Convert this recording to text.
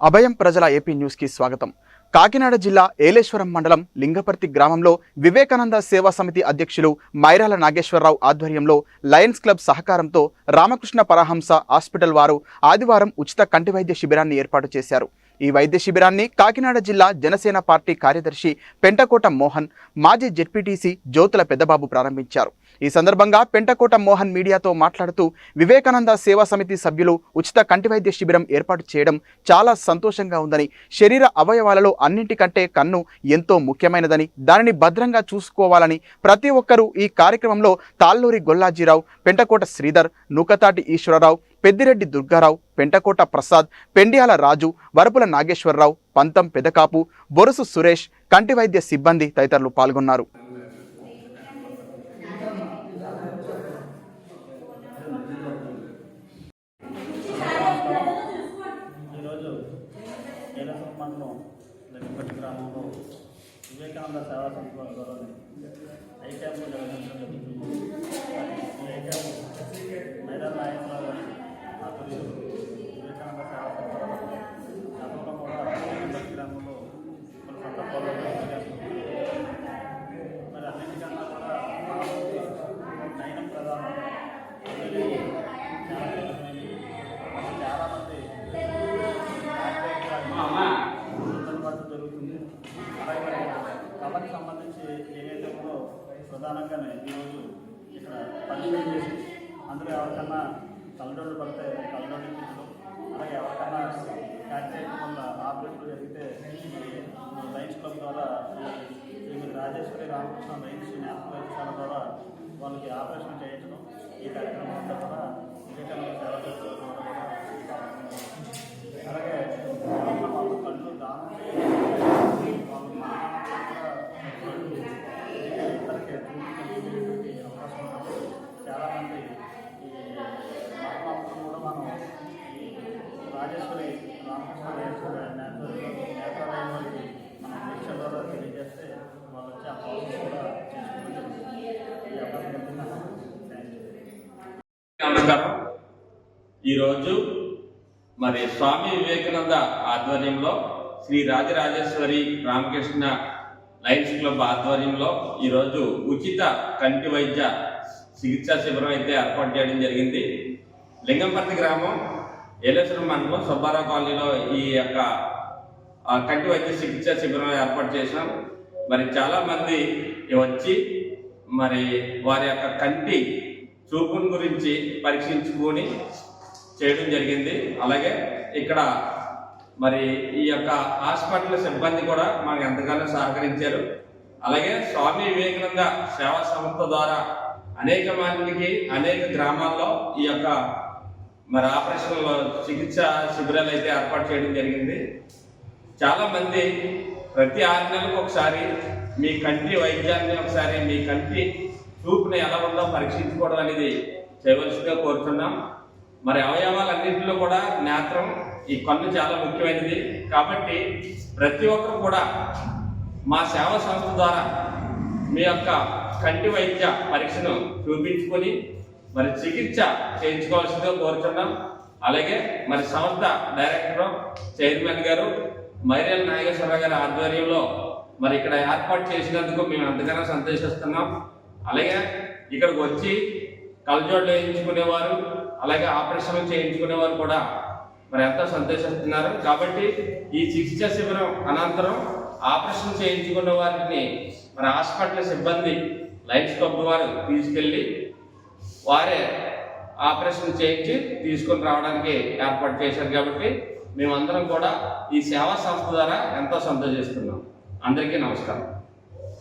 అభయం ప్రజల ఏపీ న్యూస్కి స్వాగతం. కాకినాడ జిల్లా ఏలేశ్వరం మండలం లింగపర్తి గ్రామంలో వివేకానంద సేవా సమితి అధ్యక్షులు మైరాల నాగేశ్వరరావు ఆధ్వర్యంలో లయన్స్ క్లబ్ సహకారంతో రామకృష్ణ పరహంస హాస్పిటల్ వారు ఆదివారం ఉచిత కంటి వైద్య శిబిరాన్ని ఏర్పాటు చేశారు. ఈ వైద్య శిబిరాన్ని కాకినాడ జిల్లా జనసేన పార్టీ కార్యదర్శి పెంటకోట మోహన్ మాజీ జెడ్పీటీసీ జ్యోతుల పెద్దబాబు ప్రారంభించారు. ఈ సందర్భంగా పెంటకోట మోహన్ మీడియాతో మాట్లాడుతూ వివేకానంద సేవా సమితి సభ్యులు ఉచిత కంటి వైద్య శిబిరం ఏర్పాటు చేయడం చాలా సంతోషంగా ఉందని శరీర అవయవాలలో అన్నింటికంటే కన్ను ఎంతో ముఖ్యమైనదని దానిని భద్రంగా చూసుకోవాలని ప్రతి ఒక్కరూ ఈ కార్యక్రమంలో తాళ్ళూరి గొల్లాజీరావు పెంటకోట శ్రీధర్ నూకతాటి ఈశ్వరరావు పెద్దిరెడ్డి దుర్గారావు పెంటకోట ప్రసాద్ పెండియాల రాజు వరపుల నాగేశ్వరరావు పంతం పెదకాపు బొరుసు సురేష్ కంటి వైద్య సిబ్బంది తదితరులు పాల్గొన్నారు ఈరోజు ఏలసం మండలం దగ్గరపట్టి గ్రామంలో వివేకానంద సేవా సంస్థ ద్వారా ఐ క్యాంప్ నిర్వహించడం జరుగుతుంది ఈ ఐ క్యాంప్ మైదాన నాయకుల ఆధ్వర్యంలో ప్రధానంగానే ఈరోజు ఇక్కడ పరిచయం చేసి అందులో ఎవరికన్నా తల్లిదండ్రులు పడితే తల్లిదండ్రులు ఇప్పించడం అలాగే ఎవరికన్నా క్యాన్సర్ వల్ల ఆపరేషన్ జరిగితే లైన్స్ క్లబ్ ద్వారా శ్రీమతి రాజేశ్వరి రామకృష్ణ లైన్స్ నేషనల్ వైద్యశాల ద్వారా వాళ్ళకి ఆపరేషన్ చేయించడం ఈ కార్యక్రమం అంతా కూడా వివేకానంద సేవ చేసుకోవడం ద్వారా కూడా ఈ కార్యక్రమం అలాగే ఎవరన్నా వాళ్ళ కళ్ళు దానం చేయాలి వాళ్ళు మానసికంగా ఇతరులకి చూపించడానికి అవకాశం ఉంటుంది చాలామంది ఈ మరణాలను కూడా మనం ఈ రాజేశ్వరి రామకృష్ణ రాజేశ్వరి నేత్రాలయం నేత్రాలయం వారికి మనం దీక్ష ద్వారా తెలియజేస్తే వాళ్ళు వచ్చి ఆ ప్రాసెస్ కూడా చేసుకుంటారు ఈ అవకాశం కల్పించాను థ్యాంక్ యూ నమస్కారం ఈరోజు మరి స్వామి వివేకానంద ఆధ్వర్యంలో శ్రీ రాజరాజేశ్వరి రామకృష్ణ లయన్స్ క్లబ్ ఆధ్వర్యంలో ఈరోజు ఉచిత కంటి వైద్య చికిత్సా శిబిరం అయితే ఏర్పాటు చేయడం జరిగింది. లింగంపర్తి గ్రామం ఏలేశ్వరం మండలం సుబ్బారావు కాలనీలో ఈ యొక్క కంటి వైద్య చికిత్సా శిబిరం ఏర్పాటు చేశాం. మరి చాలామంది వచ్చి మరి వారి యొక్క కంటి చూపుని గురించి పరీక్షించుకొని చేయడం జరిగింది. అలాగే ఇక్కడ మరి ఈ యొక్క హాస్పిటల్ సిబ్బంది కూడా మనకు ఎంతగానో సహకరించారు. అలాగే స్వామి వివేకానంద సేవా సంస్థ ద్వారా అనేక మందికి అనేక గ్రామాల్లో ఈ యొక్క మరి ఆపరేషన్ చికిత్స శిబిరాలు అయితే ఏర్పాటు చేయడం జరిగింది. చాలా మంది ప్రతి ఆరు నెలలకు ఒకసారి మీ కంటి వైద్యాన్ని ఒకసారి మీ కంటి చూపుని ఎలా ఉందో పరీక్షించుకోవడం అనేది చేయవలసిందిగా కోరుతున్నాం. మరి అవయవాలన్నింటిలో కూడా నేత్రం ఈ కన్ను చాలా ముఖ్యమైనది. కాబట్టి ప్రతి ఒక్కరు కూడా మా సేవా సంస్థ ద్వారా మీ యొక్క కంటి వైద్య పరీక్షను చూపించుకొని మరి చికిత్స చేయించుకోవాల్సిందిగా కోరుతున్నాం అలాగే మరి సంస్థ డైరెక్టర్ చైర్మన్ గారు మైరేల్ నాగేశ్వరరావు గారి ఆధ్వర్యంలో మరి ఇక్కడ ఏర్పాటు చేసినందుకు మేము ఎంతగానో సంతోషిస్తున్నాం. అలాగే ఇక్కడికి వచ్చి కలజోడ్లు వేయించుకునేవారు అలాగే ఆపరేషన్లు చేయించుకునేవారు కూడా. మరి ఎంతో సంతోషిస్తున్నారు. కాబట్టి ఈ చికిత్స శిబిరం అనంతరం ఆపరేషన్ చేయించుకున్న వారిని మరి హాస్పిటల్ సిబ్బంది లైన్స్ క్లబ్ వారు తీసుకెళ్ళి వారే ఆపరేషన్ చేయించి తీసుకొని రావడానికి ఏర్పాటు చేశారు కాబట్టి మేమందరం కూడా ఈ సేవా సంస్థ ద్వారా ఎంతో సంతోషిస్తున్నాం. అందరికీ నమస్కారం.